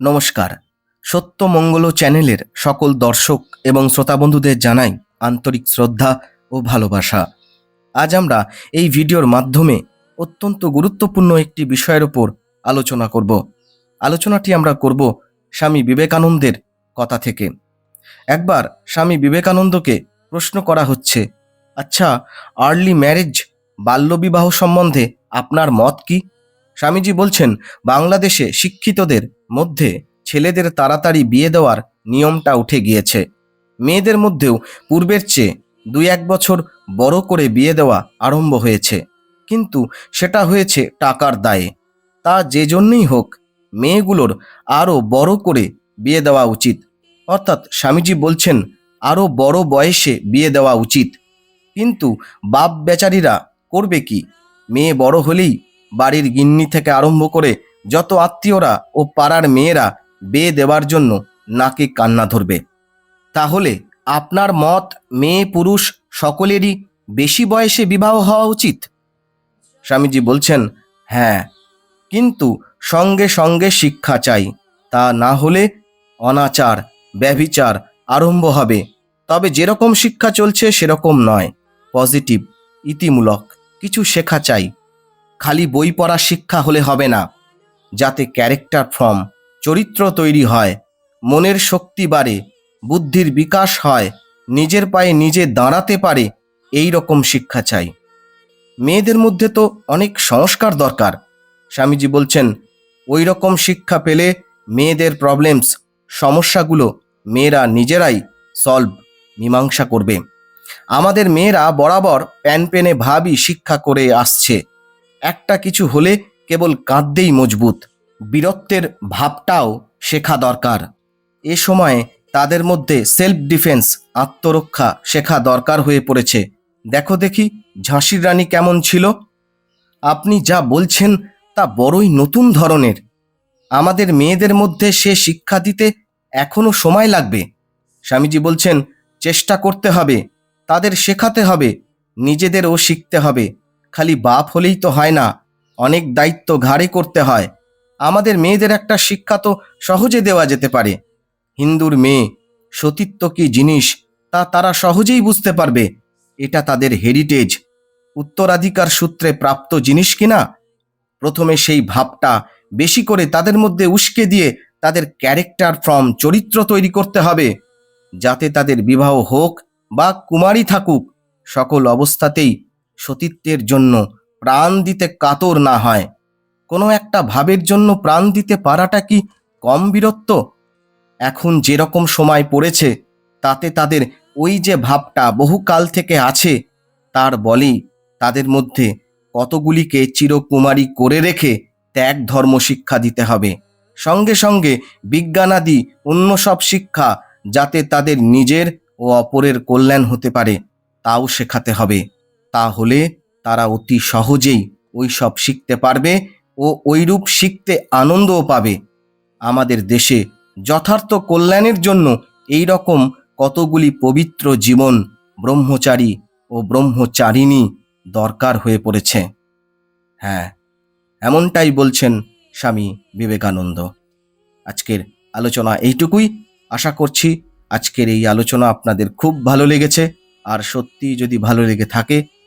নমস্কার। সত্যমঙ্গল চ্যানেলের সকল দর্শক এবং শ্রোতা বন্ধুদের জানাই আন্তরিক শ্রদ্ধা ও ভালোবাসা। আজ আমরা এই ভিডিওর মাধ্যমে অত্যন্ত গুরুত্বপূর্ণ একটি বিষয়ের ওপর আলোচনা করব। আলোচনাটি আমরা করব স্বামী বিবেকানন্দের কথা থেকে। একবার স্বামী বিবেকানন্দকে প্রশ্ন করা হচ্ছে আচ্ছা আর্লি ম্যারেজ বাল্যবিবাহ সম্বন্ধে আপনার মত কি? স্বামীজি বলছেন, বাংলাদেশে শিক্ষিতদের মধ্যে ছেলেদের তাড়াতাড়ি বিয়ে দেওয়ার নিয়মটা উঠে গিয়েছে। মেয়েদের মধ্যেও পূর্বের চেয়ে দুই এক বছর বড় করে বিয়ে দেওয়া আরম্ভ হয়েছে। কিন্তু সেটা হয়েছে টাকার দায়ে। তা যে জন্যই হোক, মেয়েগুলোর আরও বড় করে বিয়ে দেওয়া উচিত। অর্থাৎ স্বামীজি বলছেন, আরও বড় বয়সে বিয়ে দেওয়া উচিত। কিন্তু বাপ বেচারিরা করবে কি? মেয়ে বড় হলেই বাড়ির গিন্নি থেকে আরম্ভ করে যত আত্মীয়রা ও পাড়ার মেয়েরা বিয়ে দেওয়ার জন্য নাকে কান্না ধরবে। তাহলে আপনার মত মেয়ে পুরুষ সকলেরই বেশি বয়সে বিবাহ হওয়া উচিত? স্বামীজি বলছেন হ্যাঁ কিন্তু সঙ্গে সঙ্গে শিক্ষা চাই। তা না হলে অনাচার, ব্যভিচার আরম্ভ হবে। তবে যেরকম শিক্ষা চলছে সেরকম নয়। পজিটিভ, ইতিমূলক, কিছু শেখা চাই। খালি বই পড়া শিক্ষা হলে হবে না। যাতে ক্যারেক্টার ফর্ম চরিত্র তৈরি হয়, মনের শক্তি বাড়ে, বুদ্ধির বিকাশ হয়, নিজের পায়ে নিজে দাঁড়াতে পারে, এই রকম শিক্ষা চাই। মেয়েদের মধ্যে তো অনেক সংস্কার দরকার। স্বামীজি বলছেন, ওই রকম শিক্ষা পেলে মেয়েদের প্রবলেমস সমস্যাগুলো মেয়েরা নিজেরাই সলভ মীমাংসা করবে। আমাদের মেয়েরা বরাবর প্যান পেনে ভাবই শিক্ষা করে আসছে। একটা কিছু হলে কেবল কাঁদতেই মজবুত। বীরত্বের ভাবটাও শেখা দরকার। এ সময়ে তাদের মধ্যে সেলফ ডিফেন্স আত্মরক্ষা শেখা দরকার হয়ে পড়েছে। দেখো দেখি ঝাঁসির রানী কেমন ছিল। আপনি যা বলছেন তা বড়ই নতুন ধরনের। আমাদের মেয়েদের মধ্যে সে শিক্ষা দিতে এখনও সময় লাগবে। স্বামীজি বলছেন, চেষ্টা করতে হবে, তাদের শেখাতে হবে, নিজেদেরও শিখতে হবে। খালি বাপ হলেই তো হয় না, অনেক দায়িত্ব ঘাড়ে করতে হয়। আমাদের মেয়েদের একটা শিক্ষা তো সহজে দেওয়া যেতে পারে। হিন্দুর মেয়ে, সতীত্ব কি জিনিস, তা তারা সহজেই বুঝতে পারবে। এটা তাদের হেরিটেজ উত্তরাধিকার সূত্রে প্রাপ্ত জিনিস কিনা প্রথমে সেই ভাবটা বেশি করে তাদের মধ্যে উস্কে দিয়ে তাদের ক্যারেক্টার ফ্রম চরিত্র তৈরি করতে হবে। যাতে তাদের বিবাহ হোক বা কুমারী থাকুক, সকল অবস্থাতেই সতীত্বের জন্য প্রাণ দিতে কাতর না হয়। কোনো একটা ভাবের জন্য প্রাণ দিতে পারাটা কি কম বীরত্ব? এখন যেরকম সময় পড়েছে, তাতে তাদের ওই যে ভাবটা বহুকাল থেকে আছে, তার বলেই তাদের মধ্যে কতগুলিকে চিরকুমারী করে রেখে ত্যাগ ধর্ম শিক্ষা দিতে হবে। সঙ্গে সঙ্গে বিজ্ঞানাদি অন্য সব শিক্ষা যাতে তাদের নিজের ও অপরের কল্যাণ হতে পারে, তাও শেখাতে হবে। তাহলে তারা অতি সহজেই ওই সব শিখতে পারবে ও ওইরূপ শিখতে আনন্দও পাবে। আমাদের দেশে যথার্থ কল্যাণের জন্য এই রকম কতগুলি পবিত্র জীবন ব্রহ্মচারী ও ব্রহ্মচারিণী দরকার হয়ে পড়েছে। হ্যাঁ এমনটাই বলছেন স্বামী বিবেকানন্দ। আজকের আলোচনা এইটুকুই। আশা করছি আজকের এই আলোচনা আপনাদের খুব ভালো লেগেছে। আর সত্যি যদি ভালো লেগে থাকে